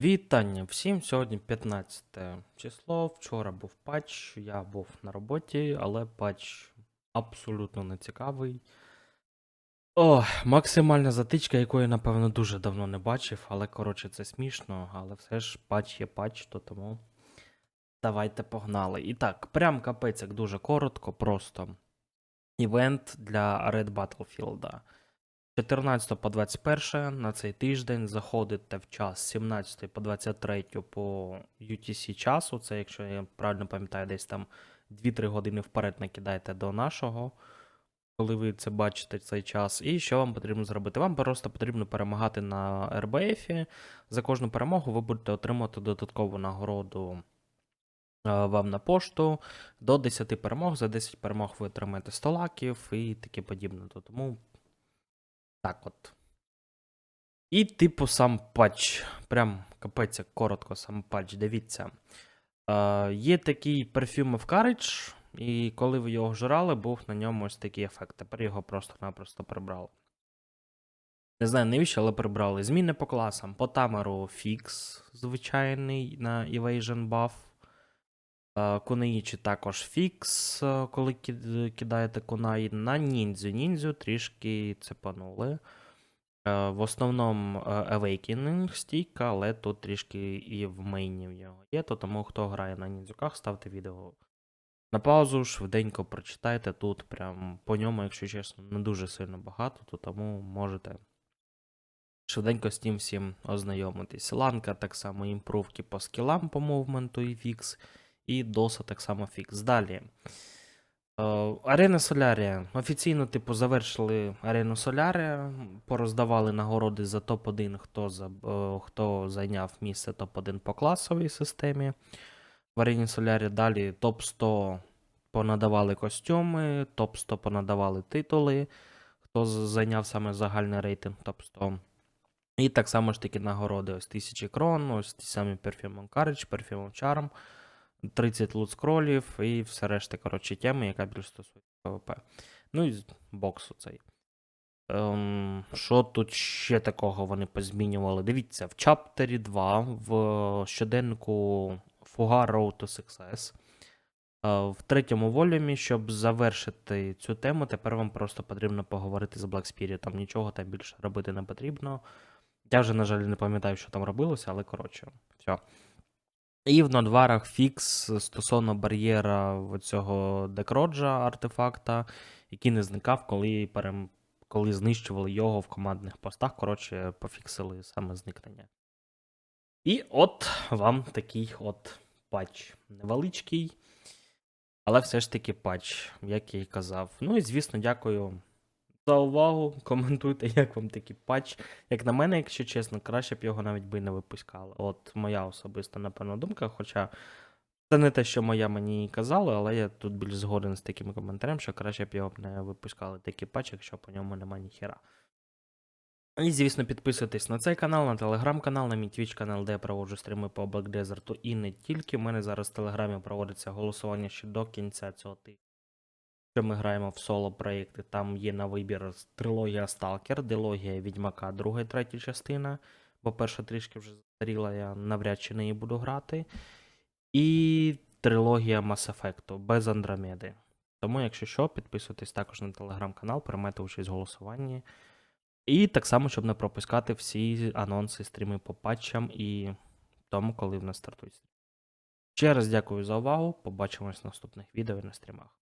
Вітання всім. Сьогодні 15 число. Вчора був патч, я був на роботі, але патч абсолютно не цікавий. О, максимальна затичка, якої, напевно, дуже давно не бачив, але коротше це смішно, але все ж патч є патч, то тому давайте погнали. І так, прям капець, як дуже коротко, просто івент для Red Battlefield. 14 по 21 на цей тиждень заходите в час 17 по 23 по UTC часу. Це, якщо я правильно пам'ятаю, десь там 2-3 години вперед накидаєте до нашого, коли ви це бачите цей час. І що вам потрібно зробити? Вам просто потрібно перемагати на РБФ. За кожну перемогу ви будете отримувати додаткову нагороду. е, Вам на пошту до 10 перемог. За 10 перемог ви отримаєте 100 лаків і таке подібне. Тому так от. І, типу, сам патч. Прям капець, як коротко, сам патч. Дивіться. Е, є такий Perfume of Courage, і коли ви його жрали, був на ньому ось такий ефект. Тепер його просто-напросто прибрали. Не знаю навіщо, але прибрали. Зміни по класам. По тамеру фікс звичайний на Evasion Buff. Е, Кунаїчі також фікс, е, коли кидаєте кунаї. На ніндзю. Ніндзю трішки цепанули. Е, В основному Awakening стійка, але тут трішки і в мейні в його є. То тому хто грає на ніндзюках, ставте відео на паузу, швиденько прочитайте. Тут прям по ньому, якщо чесно, не дуже сильно багато, то тому можете швиденько з тим всім ознайомитись. Ланка так само імпровки по скілам по мувменту і фікс, і доса так само фікс. Далі. Е, Арена Солярія. Офіційно, типу, завершили Арену Солярія, пороздавали нагороди за топ-1, хто, за, е, хто зайняв місце топ-1 по класовій системі. В Арені Солярі далі топ-100 понадавали костюми, топ-100 понадавали титули, хто зайняв саме загальний рейтинг топ-100. І так само ж таки нагороди. Ось 1000 крон, ось ті самі Perfume on Courage, Charm. 30 лут скролів і все решта, коротше, теми, яка більш стосується ПВП. Ну і боксу цей. Ем, що тут ще такого вони позмінювали? Дивіться, в чаптері 2, в щоденнику Fuga Road to Success. е, В третьому волюмі, щоб завершити цю тему, тепер вам просто потрібно поговорити з Black Spirit. Там нічого там більше робити не потрібно. Я вже, на жаль, не пам'ятаю, що там робилося, але коротше, все. І в нодварах фікс стосовно бар'єра цього декроджа артефакта, який не зникав, коли, перем... коли знищували його в командних постах. Коротше, пофіксили саме зникнення. І от вам такий от патч. Невеличкий, але все ж таки патч, як я і казав. Ну і звісно, дякую за увагу. Коментуйте, як вам такий патч. Як на мене, якщо чесно, краще б його навіть би не випускали. От моя особиста, напевно, думка. Хоча це не те, що моя мені казали, але я тут більш згоден з таким коментарем, що краще б його б не випускали такий патч, якщо по ньому нема ніхера. І, звісно, підписуйтесь на цей канал, на телеграм-канал, на мій твіч канал, де я проводжу стріми по Black Desert і не тільки. У мене зараз в телеграмі проводиться голосування ще до кінця цього тижня. Що ми граємо в соло проєкти. Там є на вибір трилогія Stalker, дилогія Відьмака, друга і третя частина. Бо перша трішки вже застаріла, я навряд чи неї буду грати. І трилогія Mass Effect без Андромеди. Тому, якщо що, підписуйтесь також на телеграм-канал, приймайте участь в голосуванні. І так само, щоб не пропускати всі анонси, стріми по патчам і тому, коли в нас стартують стріми. Ще раз дякую за увагу. Побачимось в наступних відео і на стрімах.